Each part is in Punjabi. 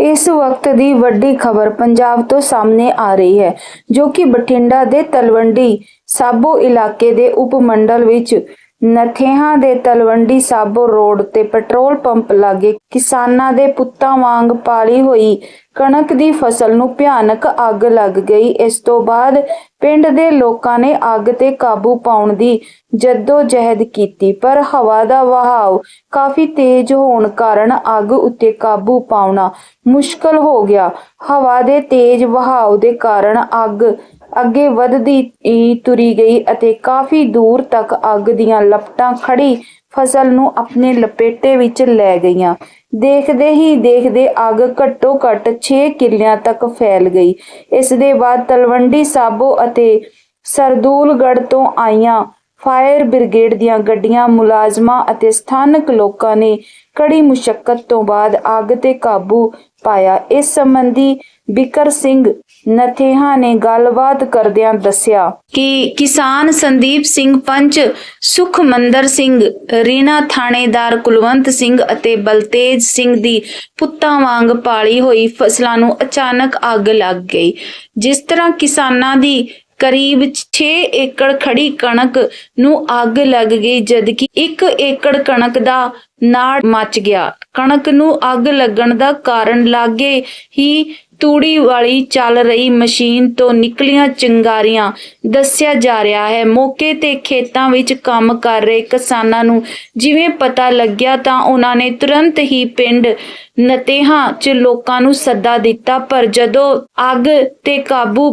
ਇਸ ਵਕਤ ਦੀ ਵੱਡੀ ਖਬਰ ਪੰਜਾਬ ਤੋਂ ਸਾਹਮਣੇ ਆ ਰਹੀ ਹੈ, ਜੋ ਕਿ ਬਠਿੰਡਾ ਦੇ ਤਲਵੰਡੀ ਸਾਬੋ ਇਲਾਕੇ ਦੇ ਉਪਮੰਡਲ ਵਿੱਚ ਨਥੇਹਾਂ ਦੇ ਤਲਵੰਡੀ ਸਾਬੋ ਰੋਡ ਤੇ ਪੈਟਰੋਲ ਪੰਪ ਲਾਗੇ ਕਿਸਾਨਾਂ ਦੇ ਪੁੱਤਾਂ ਵਾਂਗ ਪਾਲੀ ਹੋਈ ਕਣਕ ਦੀ ਫਸਲ ਨੂੰ ਭਿਆਨਕ ਅੱਗ ਲੱਗ ਗਈ। ਇਸ ਤੋਂ ਬਾਅਦ ਪਿੰਡ ਦੇ ਲੋਕਾਂ ਨੇ ਅੱਗ ਤੇ ਕਾਬੂ ਪਾਉਣ ਦੀ ਜੱਦੋ ਜਹਿਦ ਕੀਤੀ, ਪਰ ਹਵਾ ਦਾ ਵਹਾਅ ਕਾਫੀ ਤੇਜ਼ ਹੋਣ ਕਾਰਨ ਅੱਗ ਉੱਤੇ ਕਾਬੂ ਪਾਉਣਾ ਮੁਸ਼ਕਲ ਹੋ ਗਿਆ। ਹਵਾ ਦੇ ਤੇਜ਼ ਵਹਾਅ ਦੇ ਕਾਰਨ ਅੱਗ ਅੱਗੇ ਵੱਧਦੀ ਹੀ ਤੁਰੀ ਗਈ ਅਤੇ ਕਾਫੀ ਦੂਰ ਤੱਕ ਅੱਗ ਦੀਆਂ ਲਪਟਾਂ ਖੜੀ ਫਸਲ ਨੂੰ ਆਪਣੇ ਲਪੇਟੇ ਵਿੱਚ ਲੈ ਗਈਆਂ। ਦੇਖਦੇ ਹੀ ਦੇਖਦੇ ਅੱਗ ਘੱਟੋ ਘੱਟ 6 ਕਿੱਲਿਆਂ ਤੱਕ ਫੈਲ ਗਈ। ਇਸ ਦੇ ਬਾਅਦ ਤਲਵੰਡੀ ਸਾਬੋ ਅਤੇ ਸਰਦੂਲਗੜ੍ਹ ਤੋਂ ਆਈਆਂ ਫਾਇਰ ਬ੍ਰਿਗੇਡ ਦੀਆਂ ਗੱਡੀਆਂ, ਮੁਲਾਜ਼ਮਾਂ ਅਤੇ ਸਥਾਨਕ ਲੋਕਾਂ ਨੇ ਕੜੀ ਮੁਸ਼ਕਲ ਤੋਂ ਬਾਅਦ ਅੱਗ ਤੇ ਕਾਬੂ ਪਾਇਆ। ਇਸ ਸੰਬੰਧੀ ਬਿਕਰ ਸਿੰਘ ਨਥੇਹਾ ਨੇ ਗੱਲਬਾਤ ਕਰਦਿਆਂ ਦੱਸਿਆ ਕਿ ਕਿਸਾਨ ਸੰਦੀਪ ਸਿੰਘ ਪੰਚ, ਸੁਖਮੰਦਰ ਸਿੰਘ ਰੀਨਾ ਥਾਣੇਦਾਰ ਕੁਲਵੰਤ ਸਿੰਘ ਅਤੇ ਬਲਤੇਜ ਸਿੰਘ ਦੀ ਪੁੱਤਾਂ ਵਾਂਗ ਪਾਲੀ ਹੋਈ ਫਸਲਾਂ ਨੂੰ ਅਚਾਨਕ ਅੱਗ ਲੱਗ ਗਈ, ਜਿਸ ਤਰ੍ਹਾਂ ਕਿਸਾਨਾਂ ਦੀ ਕਰੀਬ 6 ਏਕੜ ਖੜੀ ਕਣਕ ਨੂੰ ਅੱਗ ਲੱਗ ਗਈ ਜਦਕਿ 1 ਏਕੜ ਕਣਕ ਦਾ ਨਾੜ ਮੱਚ ਗਿਆ। ਕਣਕ ਨੂੰ ਅੱਗ ਲੱਗਣ ਦਾ ਕਾਰਨ ਲਾਗੇ ਹੀ ਤੂੜੀ ਵਾਲੀ ਚੱਲ ਰਹੀ ਮਸ਼ੀਨ ਤੋਂ ਨਿਕਲੀਆਂ ਚਿੰਗਾਰੀਆਂ। ਦੱਸਿਆ ਜਾ ਰਿਹਾ ਹੈ, ਮੌਕੇ ਤੇ ਖੇਤਾਂ ਵਿੱਚ ਕੰਮ ਕਰ ਰਹੇ ਕਿਸਾਨਾਂ ਨੂੰ ਜਿਵੇਂ ਪਤਾ ਲੱਗਿਆ ਤਾਂ ਉਹਨਾਂ ਨੇ ਤੁਰੰਤ ਹੀ ਪਿੰਡ ਨਤੇਹਾਂ 'ਚ ਲੋਕਾਂ ਨੂੰ ਸੱਦਾ ਦਿੱਤਾ, ਪਰ ਜਦੋਂ ਅੱਗ ਤੇ ਕਾਬੂ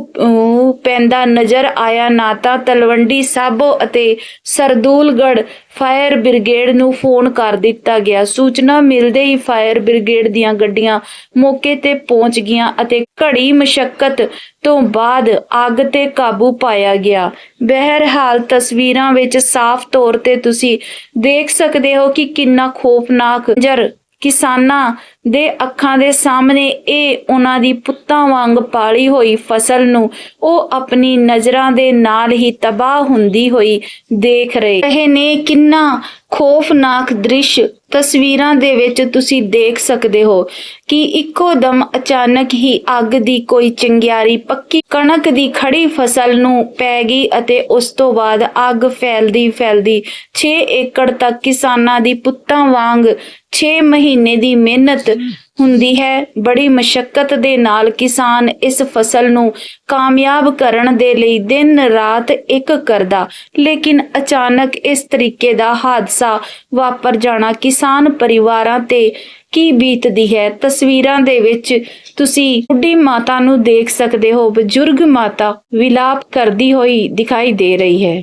ਪੈਂਦਾ ਨਜ਼ਰ ਆਇਆ ਨਾ ਤਾਂ ਤਲਵੰਡੀ ਸਾਬੋ ਅਤੇ ਸਰਦੂਲਗੜ੍ਹ ਫਾਇਰ ਬ੍ਰਿਗੇਡ ਨੂੰ ਫੋਨ ਕਰ ਦਿੱਤਾ। ਗਿਆ। ਸੂਚਨਾ ਮਿਲਦੇ ਹੀ ਫਾਇਰ ਬ੍ਰਿਗੇਡ ਦੀਆਂ ਗੱਡੀਆਂ ਮੌਕੇ ਤੇ ਪਹੁੰਚ ਗਈਆਂ ਅਤੇ ਘੜੀ ਮਸ਼ੱਕਤ ਤੋਂ ਬਾਅਦ ਅੱਗ ਤੇ ਕਾਬੂ ਪਾਇਆ ਗਿਆ। ਬਹਿਰਹਾਲ ਤਸਵੀਰਾਂ ਵਿੱਚ ਸਾਫ਼ ਤੌਰ ਤੇ ਤੁਸੀਂ ਦੇਖ ਸਕਦੇ ਹੋ ਕਿ ਕਿੰਨਾ ਖੌਫਨਾਕ ਜਰ ਕਿਸਾਨਾਂ ਦੇ ਅੱਖਾਂ ਦੇ ਸਾਹਮਣੇ ਇਹ ਉਹਨਾਂ ਦੀ ਪੁੱਤਾਂ ਵਾਂਗ ਪਾਲੀ ਹੋਈ ਫਸਲ ਨੂੰ ਉਹ ਆਪਣੀ ਨਜ਼ਰਾਂ ਦੇ ਨਾਲ ਹੀ ਤਬਾਹ ਹੁੰਦੀ ਹੋਈ ਦੇਖ ਰਹੇ ਨੇ ਕਿੰਨਾ ਖੌਫਨਾਕ ਦ੍ਰਿਸ਼ ਤਸਵੀਰਾਂ ਦੇ ਵਿੱਚ ਤੁਸੀਂ ਦੇਖ ਸਕਦੇ ਹੋ ਕਿ ਇੱਕੋ ਦਮ ਅਚਾਨਕ ਹੀ ਅੱਗ ਦੀ ਕੋਈ ਚੰਗਿਆਰੀ ਪੱਕੀ ਕਣਕ ਦੀ ਖੜੀ ਫਸਲ ਨੂੰ ਪੈ ਗਈ ਅਤੇ ਉਸ ਤੋਂ ਬਾਅਦ ਅੱਗ ਫੈਲਦੀ ਫੈਲਦੀ 6 ਏਕੜ ਤੱਕ ਕਿਸਾਨਾਂ ਦੀ ਪੁੱਤਾਂ ਵਾਂਗ 6 ਮਹੀਨੇ ਦੀ ਮਿਹਨਤ ਹੁੰਦੀ ਹੈ। ਬੜੀ ਮਸ਼ਕਤ ਦੇ ਨਾਲ ਕਿਸਾਨ ਇਸ ਫਸਲ ਨੂੰ ਕਾਮਯਾਬ ਕਰਨ ਦੇ ਲਈ ਦਿਨ ਰਾਤ ਇੱਕ ਕਰਦਾ। ਲੇਕਿਨ ਅਚਾਨਕ ਇਸ ਤਰੀਕੇ ਦਾ ਹਾਦਸਾ ਵਾਪਰ ਜਾਣਾ ਕਿਸਾਨ ਪਰਿਵਾਰਾਂ ਤੇ ਕੀ ਬੀਤਦੀ ਹੈ? ਤਸਵੀਰਾਂ ਦੇ ਵਿੱਚ ਤੁਸੀਂ ਬੁੱਢੀ ਮਾਤਾ ਨੂੰ ਦੇਖ ਸਕਦੇ ਹੋ। ਬਜ਼ੁਰਗ ਮਾਤਾ ਵਿਲਾਪ ਕਰਦੀ ਹੋਈ ਦਿਖਾਈ ਦੇ ਰਹੀ ਹੈ।